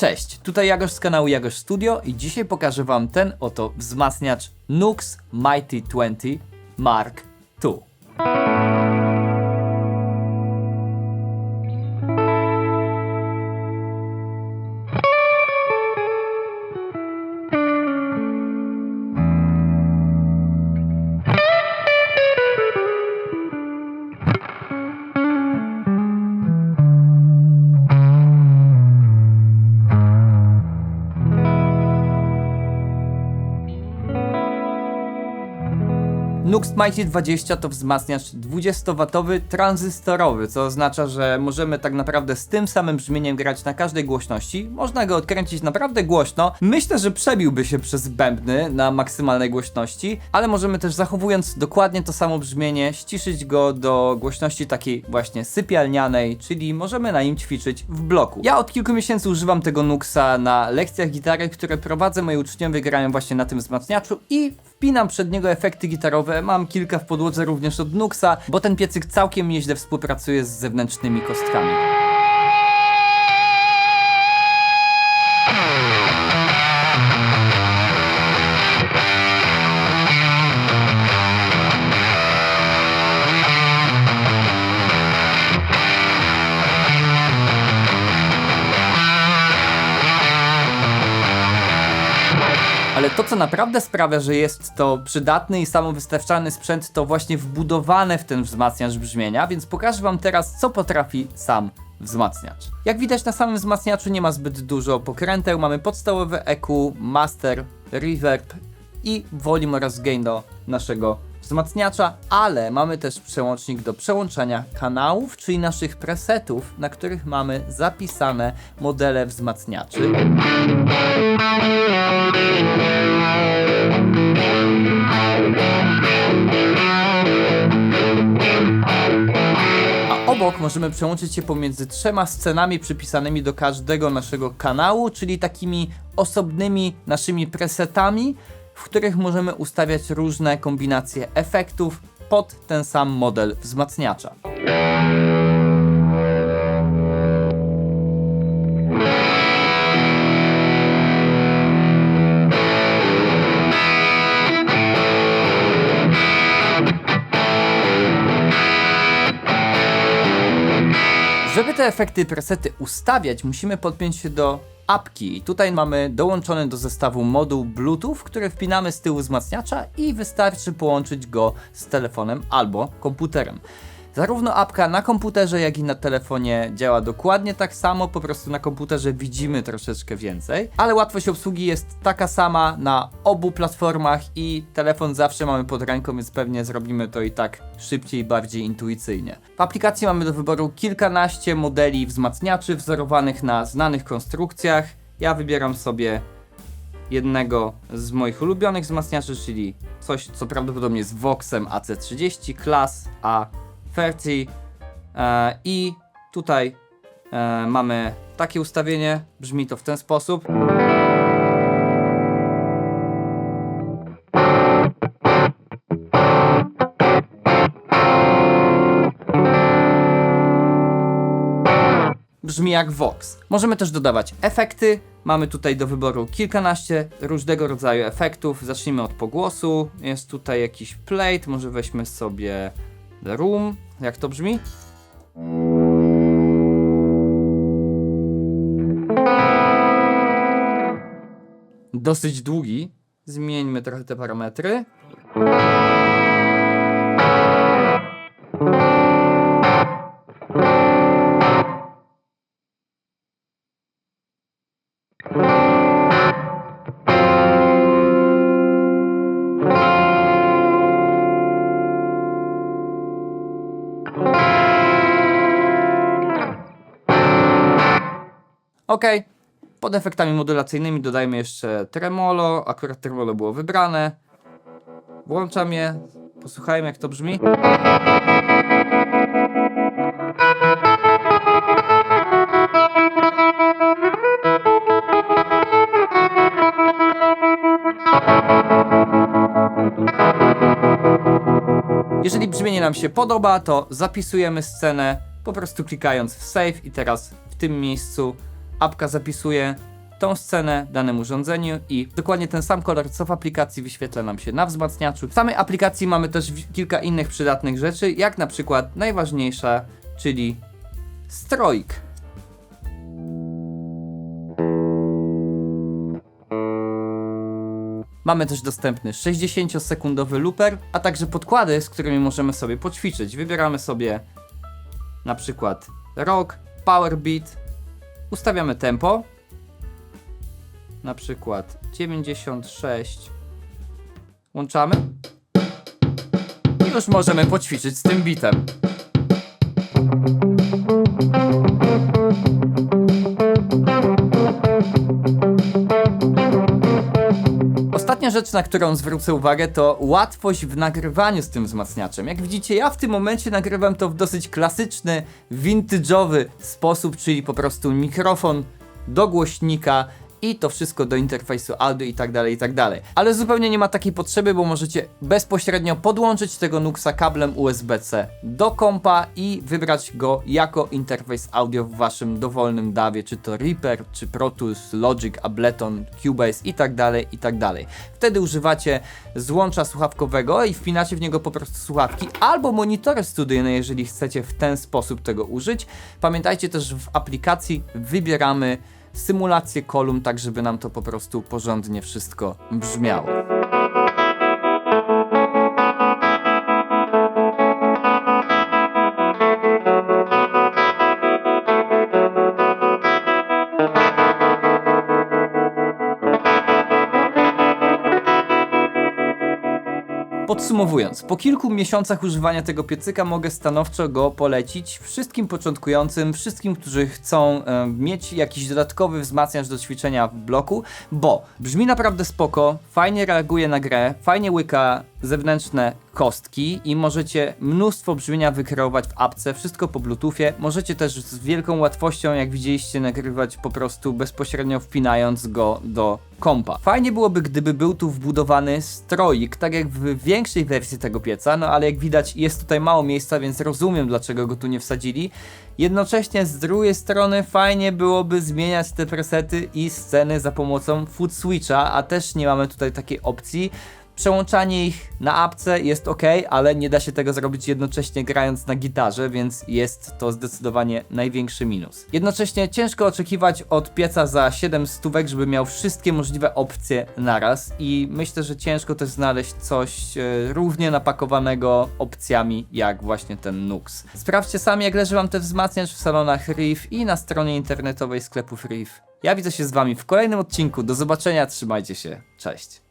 Cześć, tutaj Jagosz z kanału Jagosz Studio i dzisiaj pokażę Wam ten oto wzmacniacz Nux Mighty 20 Mark II. Nux Mighty 20 to wzmacniacz 20W tranzystorowy, co oznacza, że możemy tak naprawdę z tym samym brzmieniem grać na każdej głośności. Można go odkręcić naprawdę głośno. Myślę, że przebiłby się przez bębny na maksymalnej głośności, ale możemy też zachowując dokładnie to samo brzmienie, ściszyć go do głośności takiej właśnie sypialnianej, czyli możemy na nim ćwiczyć w bloku. Ja od kilku miesięcy używam tego Nuxa na lekcjach gitary, które prowadzę. Moi uczniowie grają właśnie na tym wzmacniaczu i wpinam przed niego efekty gitarowe. Mam kilka w podłodze również od Nuxa, bo ten piecyk całkiem nieźle współpracuje z zewnętrznymi kostkami. Ale to, co naprawdę sprawia, że jest to przydatny i samowystarczalny sprzęt, to właśnie wbudowane w ten wzmacniacz brzmienia, więc pokażę Wam teraz, co potrafi sam wzmacniacz. Jak widać na samym wzmacniaczu nie ma zbyt dużo pokręteł, mamy podstawowe EQ, master, reverb i volume oraz gain do naszego wzmacniacza, ale mamy też przełącznik do przełączania kanałów, czyli naszych presetów, na których mamy zapisane modele wzmacniaczy. Możemy przełączyć się pomiędzy trzema scenami przypisanymi do każdego naszego kanału, czyli takimi osobnymi naszymi presetami, w których możemy ustawiać różne kombinacje efektów pod ten sam model wzmacniacza. Te efekty presety ustawiać, musimy podpiąć się do apki. I tutaj mamy dołączony do zestawu moduł Bluetooth, który wpinamy z tyłu wzmacniacza i wystarczy połączyć go z telefonem albo komputerem. Zarówno apka na komputerze, jak i na telefonie działa dokładnie tak samo, po prostu na komputerze widzimy troszeczkę więcej, ale łatwość obsługi jest taka sama na obu platformach i telefon zawsze mamy pod ręką, więc pewnie zrobimy to i tak szybciej, bardziej intuicyjnie. W aplikacji mamy do wyboru kilkanaście modeli wzmacniaczy wzorowanych na znanych konstrukcjach. Ja wybieram sobie jednego z moich ulubionych wzmacniaczy, czyli coś, co prawdopodobnie jest Voxem AC30 Class A30 e, i tutaj e, mamy takie ustawienie, brzmi to w ten sposób. brzmi jak Vox. Możemy też dodawać efekty. Mamy tutaj do wyboru kilkanaście różnego rodzaju efektów. Zacznijmy od pogłosu. Jest tutaj jakiś plate, może weźmy sobie Room. Jak to brzmi? Dosyć długi. Zmieńmy trochę te parametry. Ok. Pod efektami modulacyjnymi dodajmy jeszcze tremolo. Akurat tremolo było wybrane. Włączam je. Posłuchajmy jak to brzmi. Jeżeli brzmienie nam się podoba, to zapisujemy scenę po prostu klikając w save i teraz w tym miejscu apka zapisuje tą scenę w danym urządzeniu i dokładnie ten sam kolor, co w aplikacji wyświetla nam się na wzmacniaczu. W samej aplikacji mamy też kilka innych przydatnych rzeczy, jak na przykład najważniejsza, czyli stroik. Mamy też dostępny 60-sekundowy looper, a także podkłady, z którymi możemy sobie poćwiczyć. Wybieramy sobie na przykład rock, power beat, ustawiamy tempo, na przykład 96, łączamy i już możemy poćwiczyć z tym bitem. Ostatnia rzecz, na którą zwrócę uwagę, to łatwość w nagrywaniu z tym wzmacniaczem. Jak widzicie, ja w tym momencie nagrywam to w dosyć klasyczny, vintage'owy sposób, czyli po prostu mikrofon do głośnika i to wszystko do interfejsu audio i tak dalej, i tak dalej. Ale zupełnie nie ma takiej potrzeby, bo możecie bezpośrednio podłączyć tego Nuxa kablem USB-C do kompa i wybrać go jako interfejs audio w waszym dowolnym DAWie, czy to Reaper, czy Pro Tools, Logic, Ableton, Cubase i tak dalej, i tak dalej. Wtedy używacie złącza słuchawkowego i wpinacie w niego po prostu słuchawki albo monitory studyjne, jeżeli chcecie w ten sposób tego użyć. Pamiętajcie też, w aplikacji wybieramy symulację kolumn, tak żeby nam to po prostu porządnie wszystko brzmiało. Podsumowując, po kilku miesiącach używania tego piecyka mogę stanowczo go polecić wszystkim początkującym, wszystkim, którzy chcą e, mieć jakiś dodatkowy wzmacniacz do ćwiczenia w bloku, bo brzmi naprawdę spoko, fajnie reaguje na grę, fajnie łyka zewnętrzne kostki i możecie mnóstwo brzmienia wykreować w apce, wszystko po bluetoothie. Możecie też z wielką łatwością, jak widzieliście, nagrywać po prostu bezpośrednio wpinając go do kompa. Fajnie byłoby, gdyby był tu wbudowany stroik, tak jak w większej wersji tego pieca, no ale jak widać jest tutaj mało miejsca, więc rozumiem dlaczego go tu nie wsadzili. Jednocześnie z drugiej strony fajnie byłoby zmieniać te presety i sceny za pomocą foot switcha, a też nie mamy tutaj takiej opcji. Przełączanie ich na apce jest ok, ale nie da się tego zrobić jednocześnie grając na gitarze, więc jest to zdecydowanie największy minus. Jednocześnie ciężko oczekiwać od pieca za 7 stówek, żeby miał wszystkie możliwe opcje naraz i myślę, że ciężko też znaleźć coś e, równie napakowanego opcjami jak właśnie ten Nux. Sprawdźcie sami jak leży wam ten wzmacniacz w salonach Reef i na stronie internetowej sklepów Reef. Ja widzę się z wami w kolejnym odcinku. Do zobaczenia, trzymajcie się. Cześć.